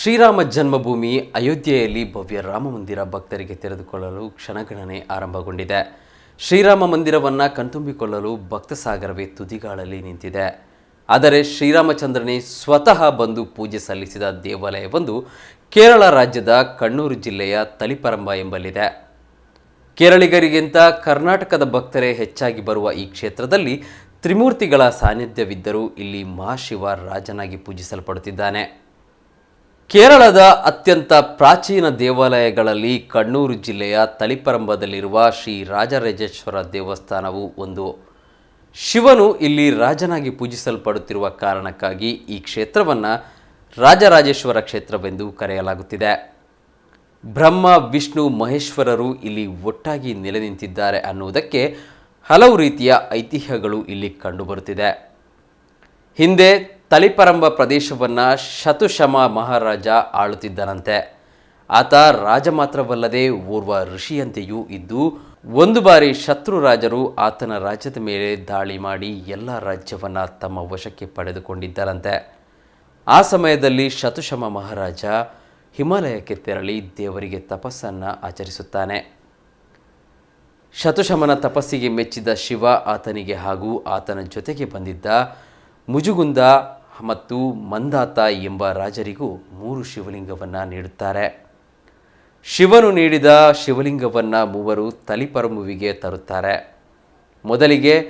ಶ್ರೀರಾಮ ಜನ್ಮಭೂಮಿ ಅಯೋಧ್ಯೆಯಲ್ಲಿ ಭವ್ಯ ರಾಮ ಮಂದಿರ ಭಕ್ತರಿಗೆ ತೆರೆದುಕೊಳ್ಳಲು ಕ್ಷಣಗಣನೆ ಆರಂಭಗೊಂಡಿದೆ. ಶ್ರೀರಾಮ ಮಂದಿರವನ್ನು ಕಣ್ತುಂಬಿಕೊಳ್ಳಲು ಭಕ್ತ ಸಾಗರವೇ ತುದಿಗಾಳಲ್ಲಿ ನಿಂತಿದೆ. ಆದರೆ ಶ್ರೀರಾಮಚಂದ್ರನೇ ಸ್ವತಃ ಬಂದು ಪೂಜೆ ಸಲ್ಲಿಸಿದ ದೇವಾಲಯವೊಂದು ಕೇರಳ ರಾಜ್ಯದ ಕಣ್ಣೂರು ಜಿಲ್ಲೆಯ ತಲಿಪರಂಬ ಎಂಬಲ್ಲಿದೆ. ಕೇರಳಿಗರಿಗಿಂತ ಕರ್ನಾಟಕದ ಭಕ್ತರೇ ಹೆಚ್ಚಾಗಿ ಬರುವ ಈ ಕ್ಷೇತ್ರದಲ್ಲಿ ತ್ರಿಮೂರ್ತಿಗಳ ಸಾನ್ನಿಧ್ಯವಿದ್ದರೂ ಇಲ್ಲಿ ಮಹಾಶಿವ ರಾಜನಾಗಿ ಪೂಜಿಸಲ್ಪಡುತ್ತಿದ್ದಾನೆ. ಕೇರಳದ ಅತ್ಯಂತ ಪ್ರಾಚೀನ ದೇವಾಲಯಗಳಲ್ಲಿ ಕಣ್ಣೂರು ಜಿಲ್ಲೆಯ ತಲಿಪರಂಬದಲ್ಲಿರುವ ಶ್ರೀ ರಾಜರಾಜೇಶ್ವರ ದೇವಸ್ಥಾನವು ಒಂದು. ಶಿವನು ಇಲ್ಲಿ ರಾಜನಾಗಿ ಪೂಜಿಸಲ್ಪಡುತ್ತಿರುವ ಕಾರಣಕ್ಕಾಗಿ ಈ ಕ್ಷೇತ್ರವನ್ನು ರಾಜರಾಜೇಶ್ವರ ಕ್ಷೇತ್ರವೆಂದು ಕರೆಯಲಾಗುತ್ತಿದೆ. ಬ್ರಹ್ಮ, ವಿಷ್ಣು, ಮಹೇಶ್ವರರು ಇಲ್ಲಿ ಒಟ್ಟಾಗಿ ನೆಲೆ ನಿಂತಿದ್ದಾರೆ ಅನ್ನುವುದಕ್ಕೆ ಹಲವು ರೀತಿಯ ಐತಿಹ್ಯಗಳು ಇಲ್ಲಿ ಕಂಡುಬರುತ್ತಿದೆ. ಹಿಂದೆ ತಲಿಪರಂಬ ಪ್ರದೇಶವನ್ನು ಶತುಶಮ ಮಹಾರಾಜ ಆಳುತ್ತಿದ್ದನಂತೆ. ಆತ ರಾಜ ಮಾತ್ರವಲ್ಲದೆ ಓರ್ವ ಋಷಿಯಂತೆಯೂ ಇದ್ದು, ಒಂದು ಬಾರಿ ಶತ್ರು ರಾಜರು ಆತನ ರಾಜ್ಯದ ಮೇಲೆ ದಾಳಿ ಮಾಡಿ ಎಲ್ಲ ರಾಜ್ಯವನ್ನು ತಮ್ಮ ವಶಕ್ಕೆ ಪಡೆದುಕೊಂಡಿದ್ದರಂತೆ. ಆ ಸಮಯದಲ್ಲಿ ಶತುಶಮ ಮಹಾರಾಜ ಹಿಮಾಲಯಕ್ಕೆ ತೆರಳಿ ದೇವರಿಗೆ ತಪಸ್ಸನ್ನು ಆಚರಿಸುತ್ತಾನೆ. ಶತುಶಮನ ತಪಸ್ಸಿಗೆ ಮೆಚ್ಚಿದ ಶಿವ ಆತನಿಗೆ ಹಾಗೂ ಆತನ ಜೊತೆಗೆ ಬಂದಿದ್ದ ಮುಜುಗುಂದ ಮತ್ತು ಮಂದಾತ ಎಂಬ ರಾಜರಿಗೂ ಮೂರು ಶಿವಲಿಂಗವನ್ನು ನೀಡುತ್ತಾರೆ. ಶಿವನು ನೀಡಿದ ಶಿವಲಿಂಗವನ್ನು ಮೂವರು ತಲಿಪರಮುವಿಗೆ ತರುತ್ತಾರೆ. ಮೊದಲಿಗೆ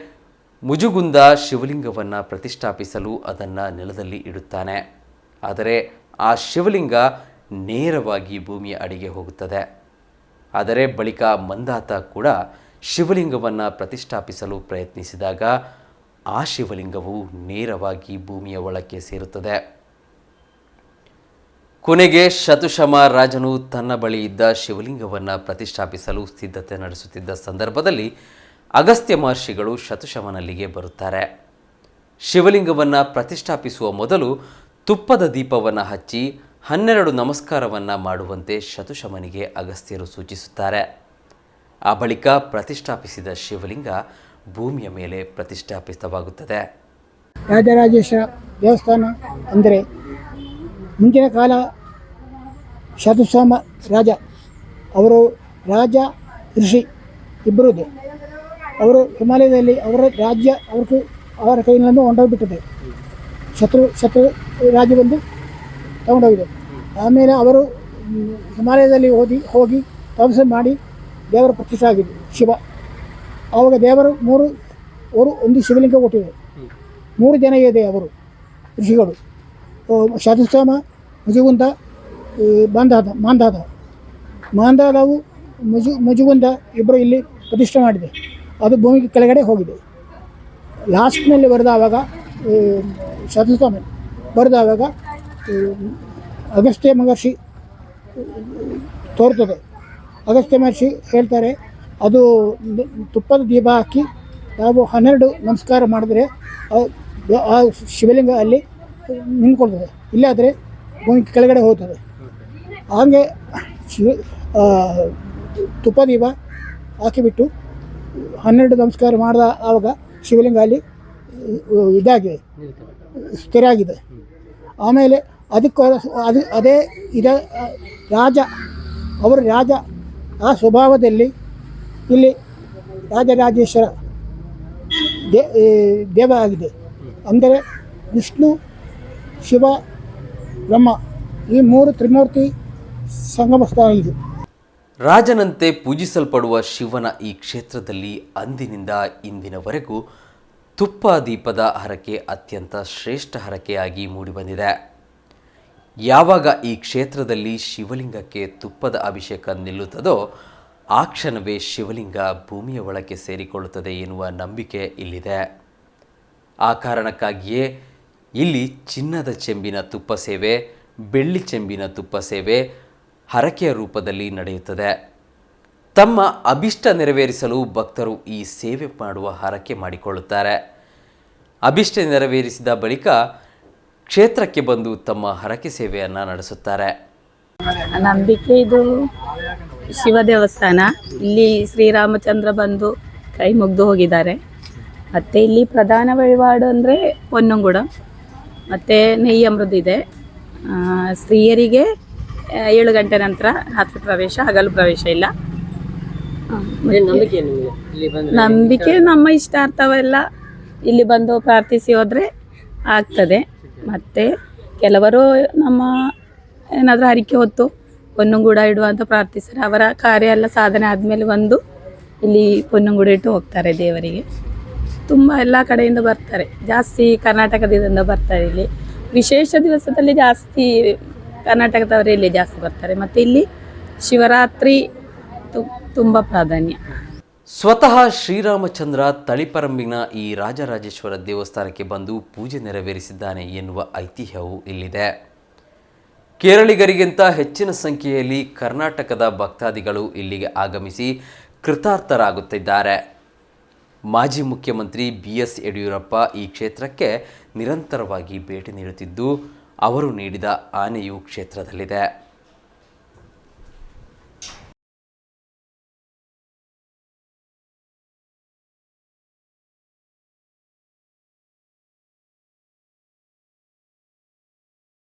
ಮುಜುಗುಂದ ಶಿವಲಿಂಗವನ್ನು ಪ್ರತಿಷ್ಠಾಪಿಸಲು ಅದನ್ನು ನೆಲದಲ್ಲಿ ಇಡುತ್ತಾನೆ. ಆದರೆ ಆ ಶಿವಲಿಂಗ ನೇರವಾಗಿ ಭೂಮಿಯ ಅಡಿಗೆ ಹೋಗುತ್ತದೆ. ಆದರೆ ಬಳಿಕ ಮಂದಾತ ಕೂಡ ಶಿವಲಿಂಗವನ್ನು ಪ್ರತಿಷ್ಠಾಪಿಸಲು ಪ್ರಯತ್ನಿಸಿದಾಗ ಆ ಶಿವಲಿಂಗವು ನೇರವಾಗಿ ಭೂಮಿಯ ಒಳಕ್ಕೆ ಸೇರುತ್ತದೆ. ಕೊನೆಗೆ ಶತುಶಮ ರಾಜನು ತನ್ನ ಬಳಿ ಇದ್ದ ಶಿವಲಿಂಗವನ್ನು ಪ್ರತಿಷ್ಠಾಪಿಸಲು ಸಿದ್ಧತೆ ನಡೆಸುತ್ತಿದ್ದ ಸಂದರ್ಭದಲ್ಲಿ ಅಗಸ್ತ್ಯ ಮಹರ್ಷಿಗಳು ಶತುಶಮನಲ್ಲಿಗೆ ಬರುತ್ತಾರೆ. ಶಿವಲಿಂಗವನ್ನು ಪ್ರತಿಷ್ಠಾಪಿಸುವ ಮೊದಲು ತುಪ್ಪದ ದೀಪವನ್ನು ಹಚ್ಚಿ ಹನ್ನೆರಡು ನಮಸ್ಕಾರವನ್ನು ಮಾಡುವಂತೆ ಶತುಶಮನಿಗೆ ಅಗಸ್ತ್ಯರು ಸೂಚಿಸುತ್ತಾರೆ. ಆ ಬಳಿಕ ಪ್ರತಿಷ್ಠಾಪಿಸಿದ ಶಿವಲಿಂಗ ಭೂಮಿಯ ಮೇಲೆ ಪ್ರತಿಷ್ಠಾಪಿತವಾಗುತ್ತದೆ. ರಾಜರಾಜೇಶ್ವರ ದೇವಸ್ಥಾನ ಅಂದರೆ ಮುಂಚಿನ ಕಾಲ ಶತುಸ್ವಾಮ ರಾಜ, ಅವರು ರಾಜ, ಋಷಿ ಇಬ್ಬರೂ ಅವರು ಹಿಮಾಲಯದಲ್ಲಿ ಅವರ ರಾಜ್ಯ ಅವ್ರ ಅವರ ಕೈನಲ್ಲಿ ಹೊಂಟೋಗ್ಬಿಟ್ಟಿದೆ ಶತ್ರು ಶತ್ರು ರಾಜ್ಯ ಬಂದು ತಗೊಂಡೋಗಿದೆ. ಆಮೇಲೆ ಅವರು ಹಿಮಾಲಯದಲ್ಲಿ ಹೋಗಿ ಹೋಗಿ ತಪಸ್ಸು ಮಾಡಿ ದೇವರ ಪ್ರತಿಷ್ಠೆ ಆಗಿದೆ. ಶಿವ. ಆವಾಗ ದೇವರು ಮೂರು, ಅವರು ಒಂದು ಶಿವಲಿಂಗ ಕೊಟ್ಟಿದೆ. ಮೂರು ಜನ ಇದೆ ಅವರು, ಋಷಿಗಳು. ಶತುಸ್ವಾಮ ಮುಜುಗುಂದ ಬಾಂಧಾದ ಮಾಂಧಾದ ಮಾಂದಾದ. ಮಾಂದಾದವು ಮುಜು, ಮುಜುಗುಂದ ಇಬ್ಬರು ಇಲ್ಲಿ ಪ್ರತಿಷ್ಠೆ ಮಾಡಿದೆ. ಅದು ಭೂಮಿಗೆ ಕೆಳಗಡೆ ಹೋಗಿದೆ. ಲಾಸ್ಟ್ನಲ್ಲಿ ಬರೆದಾವಾಗ ಶತುಸ್ವಾಮಿ ಬರೆದಾವಾಗ ಅಗಸ್ತ್ಯ ಮಹರ್ಷಿ ತೋರ್ತದೆ. ಅಗಸ್ತ್ಯ ಮಹರ್ಷಿ ಹೇಳ್ತಾರೆ ಅದು ತುಪ್ಪದ ದೀಪ ಹಾಕಿ ನಾವು ಹನ್ನೆರಡು ನಮಸ್ಕಾರ ಮಾಡಿದ್ರೆ ಆ- ಶಿವಲಿಂಗ ಅಲ್ಲಿ ನಿಂತ್ಕೊಳ್ತದೆ. ಇಲ್ಲಾದರೆ ಭೂಮಿ ಕೆಳಗಡೆ ಹೋಗ್ತದೆ. ಹಾಗೆ ಶಿವ ತುಪ್ಪ ದೀಪ ಹಾಕಿಬಿಟ್ಟು ಹನ್ನೆರಡು ನಮಸ್ಕಾರ ಮಾಡಿದ ಆವಾಗ ಶಿವಲಿಂಗ ಅಲ್ಲಿ ಇದಾಗಿದೆ. ಸ್ಥಿರ ಆಗಿದೆ ಆಮೇಲೆ ಅದಕ್ಕೆ ಅದು, ಅದೇ ಇದ ರಾಜ, ಅವರ ರಾಜ ಆ ಸ್ವಭಾವದಲ್ಲಿ ಇಲ್ಲಿ ರಾಜರಾಜೇಶ್ವರ ದೇ ದೇವ ಆಗಿದೆ. ಅಂದರೆ ವಿಷ್ಣು, ಶಿವ, ಬ್ರಹ್ಮ ಈ ಮೂರು ತ್ರಿಮೂರ್ತಿ ಸಂಗಮ ಸ್ಥಾನ ಇದು ರಾಜನಂತೆ ಪೂಜಿಸಲ್ಪಡುವ ಶಿವನ ಈ ಕ್ಷೇತ್ರದಲ್ಲಿ ಅಂದಿನಿಂದ ಇಂದಿನವರೆಗೂ ತುಪ್ಪ ದೀಪದ ಹರಕೆ ಅತ್ಯಂತ ಶ್ರೇಷ್ಠ ಹರಕೆಯಾಗಿ ಮೂಡಿಬಂದಿದೆ. ಯಾವಾಗ ಈ ಕ್ಷೇತ್ರದಲ್ಲಿ ಶಿವಲಿಂಗಕ್ಕೆ ತುಪ್ಪದ ಅಭಿಷೇಕ ನಿಲ್ಲುತ್ತದೋ ಆ ಕ್ಷಣವೇ ಶಿವಲಿಂಗ ಭೂಮಿಯ ಒಳಕ್ಕೆ ಸೇರಿಕೊಳ್ಳುತ್ತದೆ ಎನ್ನುವ ನಂಬಿಕೆ ಇಲ್ಲಿದೆ. ಆ ಕಾರಣಕ್ಕಾಗಿಯೇ ಇಲ್ಲಿ ಚಿನ್ನದ ಚೆಂಬಿನ ತುಪ್ಪ ಸೇವೆ, ಬೆಳ್ಳಿ ಚೆಂಬಿನ ತುಪ್ಪ ಸೇವೆ ಹರಕೆಯ ರೂಪದಲ್ಲಿ ನಡೆಯುತ್ತದೆ. ತಮ್ಮ ಅಭಿಷ್ಟ ನೆರವೇರಿಸಲು ಭಕ್ತರು ಈ ಸೇವೆ ಮಾಡುವ ಹರಕೆ ಮಾಡಿಕೊಳ್ಳುತ್ತಾರೆ. ಅಭಿಷ್ಟ ನೆರವೇರಿಸಿದ ಬಳಿಕ ಕ್ಷೇತ್ರಕ್ಕೆ ಬಂದು ತಮ್ಮ ಹರಕೆ ಸೇವೆಯನ್ನು ನಡೆಸುತ್ತಾರೆ. ನಂಬಿಕೆ ಇದು. ಶಿವ ದೇವಸ್ಥಾನ. ಇಲ್ಲಿ ಶ್ರೀರಾಮಚಂದ್ರ ಬಂದು ಕೈ ಮುಗ್ದು ಹೋಗಿದ್ದಾರೆ. ಮತ್ತು ಇಲ್ಲಿ ಪ್ರಧಾನ ವಹಿವಾಡು ಅಂದರೆ ಪೊನ್ನಂಗುಡ ಮತ್ತು ನೆಯ್ಯಮೃದು ಇದೆ. ಆ, ಸ್ತ್ರೀಯರಿಗೆ ಏಳು ಗಂಟೆ ನಂತರ ರಾತ್ರಿ ಪ್ರವೇಶ ಹಗಲು ಪ್ರವೇಶ ಇಲ್ಲ. ನಂಬಿಕೆ ನಮ್ಮ ಇಷ್ಟಾರ್ಥವೆಲ್ಲ ಇಲ್ಲಿ ಬಂದು ಪ್ರಾರ್ಥಿಸಿ ಹೋದರೆ ಆಗ್ತದೆ. ಮತ್ತು ಕೆಲವರು ನಮ್ಮ ಏನಾದರೂ ಹರಿಕೆ ಹೊತ್ತು ಪೊನ್ನಂಗೂಡ ಇಡುವ ಅಂತ ಪ್ರಾರ್ಥಿಸ್ತಾರೆ. ಅವರ ಕಾರ್ಯ ಎಲ್ಲ ಸಾಧನೆ ಆದಮೇಲೆ ಬಂದು ಇಲ್ಲಿ ಪೊನ್ನಂಗೂಡ ಇಟ್ಟು ಹೋಗ್ತಾರೆ ದೇವರಿಗೆ. ತುಂಬ ಎಲ್ಲ ಕಡೆಯಿಂದ ಬರ್ತಾರೆ. ಜಾಸ್ತಿ ಕರ್ನಾಟಕದಿಂದ ಬರ್ತಾರೆ ಇಲ್ಲಿ. ವಿಶೇಷ ದಿವಸದಲ್ಲಿ ಜಾಸ್ತಿ ಕರ್ನಾಟಕದವರೇ ಇಲ್ಲಿ ಜಾಸ್ತಿ ಬರ್ತಾರೆ. ಮತ್ತು ಇಲ್ಲಿ ಶಿವರಾತ್ರಿ ತುಂಬ ಪ್ರಾಧಾನ್ಯ. ಸ್ವತಃ ಶ್ರೀರಾಮಚಂದ್ರ ತಳಿಪರಂಬಿನ ಈ ರಾಜರಾಜೇಶ್ವರ ದೇವಸ್ಥಾನಕ್ಕೆ ಬಂದು ಪೂಜೆ ನೆರವೇರಿಸಿದ್ದಾನೆ ಎನ್ನುವ ಐತಿಹ್ಯವು ಇಲ್ಲಿದೆ. ಕೇರಳಿಗರಿಗಿಂತ ಹೆಚ್ಚಿನ ಸಂಖ್ಯೆಯಲ್ಲಿ ಕರ್ನಾಟಕದ ಭಕ್ತಾದಿಗಳು ಇಲ್ಲಿಗೆ ಆಗಮಿಸಿ ಕೃತಾರ್ಥರಾಗುತ್ತಿದ್ದಾರೆ. ಮಾಜಿ ಮುಖ್ಯಮಂತ್ರಿ ಬಿ ಎಸ್ ಯಡಿಯೂರಪ್ಪ ಈ ಕ್ಷೇತ್ರಕ್ಕೆ ನಿರಂತರವಾಗಿ ಭೇಟಿ ನೀಡುತ್ತಿದ್ದು, ಅವರು ನೀಡಿದ ಆನೆಯು ಕ್ಷೇತ್ರದಲ್ಲಿದೆ.